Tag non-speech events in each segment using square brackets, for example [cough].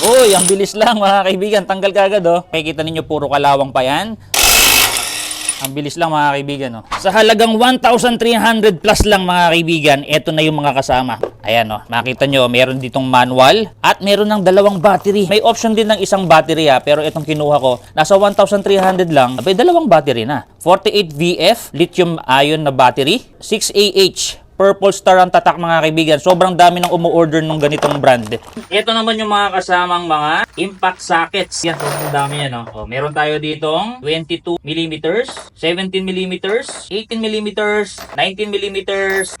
Uy, ang bilis lang mga kaibigan. Tanggal ka agad oh. Kikita ninyo puro kalawang pa yan. Ang bilis lang mga kaibigan. Oh. Sa halagang 1,300 plus lang mga kaibigan, eto na yung mga kasama. Ayan oh, makita nyo, meron ditong manual at meron ng dalawang battery. May option din ng isang battery ha, pero itong kinuha ko, nasa 1,300 lang, abay dalawang battery na. 48 VF, lithium ion na battery, 6 AH, Purple Star ang tatak mga kaibigan. Sobrang dami nang umu-order ng ganitong brand. Ito naman yung mga kasamang mga impact sockets. Yan, sobrang dami yan. Oh. Oh, meron tayo ditong 22 mm, 17 mm, 18 mm, 19 mm,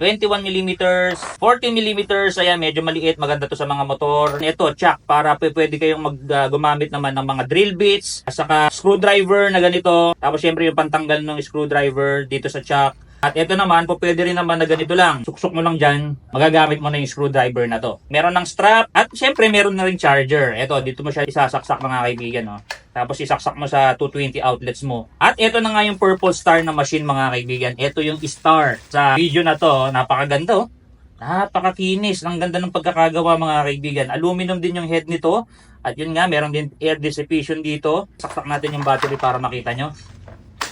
21 mm, 14 mm. Ayan, medyo maliit. Maganda to sa mga motor. Ito, chuck, para pwede kayong mag, ah, gumamit naman ng mga drill bits, saka screwdriver na ganito. Tapos syempre yung pantanggal ng screwdriver dito sa chuck. At ito naman, po pwede rin naman na ganito lang. Suksok mo lang dyan, magagamit mo na yung screwdriver na to. Meron ng strap, at syempre meron na rin charger. Ito, dito mo siya isasaksak mga kaibigan. No? Tapos isaksak mo sa 220 outlets mo. At ito na nga yung purple star na machine mga kaibigan. Ito yung star. Sa video na to, napakaganda oh. Napakakinis. Ang ganda ng pagkakagawa mga kaibigan. Aluminum din yung head nito. At yun nga, meron din air dissipation dito. Saksak natin yung battery para makita nyo.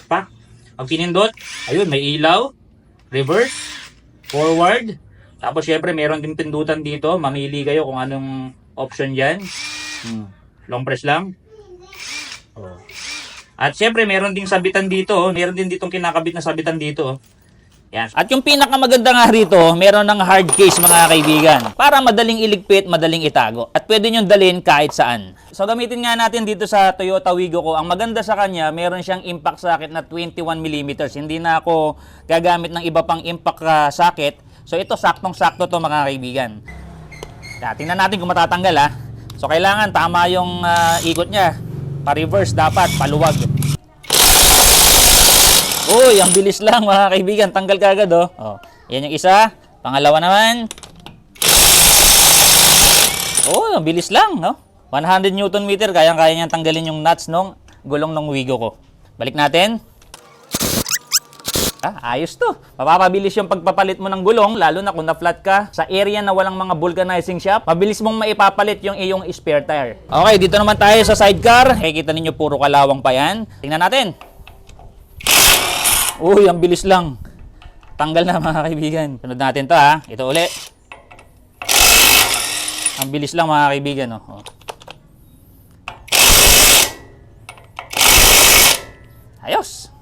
Pa, pag pinindot, ayun, may ilaw, reverse, forward. Tapos syempre, meron din pindutan dito. Mamili kayo kung anong option dyan. Hmm. Long press lang. Oh. At syempre, meron ding sabitan dito. oh. Meron din ditong kinakabit na sabitan dito. Yan. At yung pinakamaganda nga rito, meron ng hard case mga kaibigan. Para madaling iligpit, madaling itago. At pwede nyo dalhin kahit saan. So gamitin nga natin dito sa Toyota Wigo ko. Ang maganda sa kanya, meron siyang impact socket na 21mm. Hindi na ako gagamit ng iba pang impact ah, socket. So ito, saktong-sakto to mga kaibigan. Kaya tingnan natin kung matatanggal ha. So kailangan tama yung ah, ikot niya. Pa-reverse dapat, paluwag. Uy, ang bilis lang mga kaibigan. Tanggal ka agad oh. oh. Yan yung isa. Pangalawa naman. Oh, ang bilis lang, no? 100 Newton meter, kayang-kaya niyang tanggalin yung nuts nung gulong ng Wigo ko. Balik natin. Ah, ayos to. Mapapabilis yung pagpapalit mo ng gulong, lalo na kung na-flat ka sa area na walang mga vulcanizing shop. Mabilis mong maipapalit yung iyong spare tire. Okay, dito naman tayo sa sidecar. Kikita ninyo puro kalawang pa yan. Tingnan natin. Uy, ang bilis lang. Tanggal na [laughs] mga kaibigan. Sunod natin to ha. Ito uli. Ang bilis lang mga kaibigan. Oh. Oh. Ayos.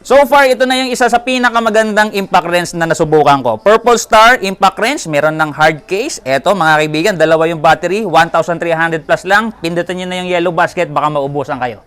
So far, ito na yung isa sa pinakamagandang impact wrench na nasubukan ko. Purple Star Impact Wrench, meron ng hard case. Eto mga kaibigan, dalawa yung battery, 1,300 plus lang. Pindutin nyo na yung yellow basket, baka maubusan kayo.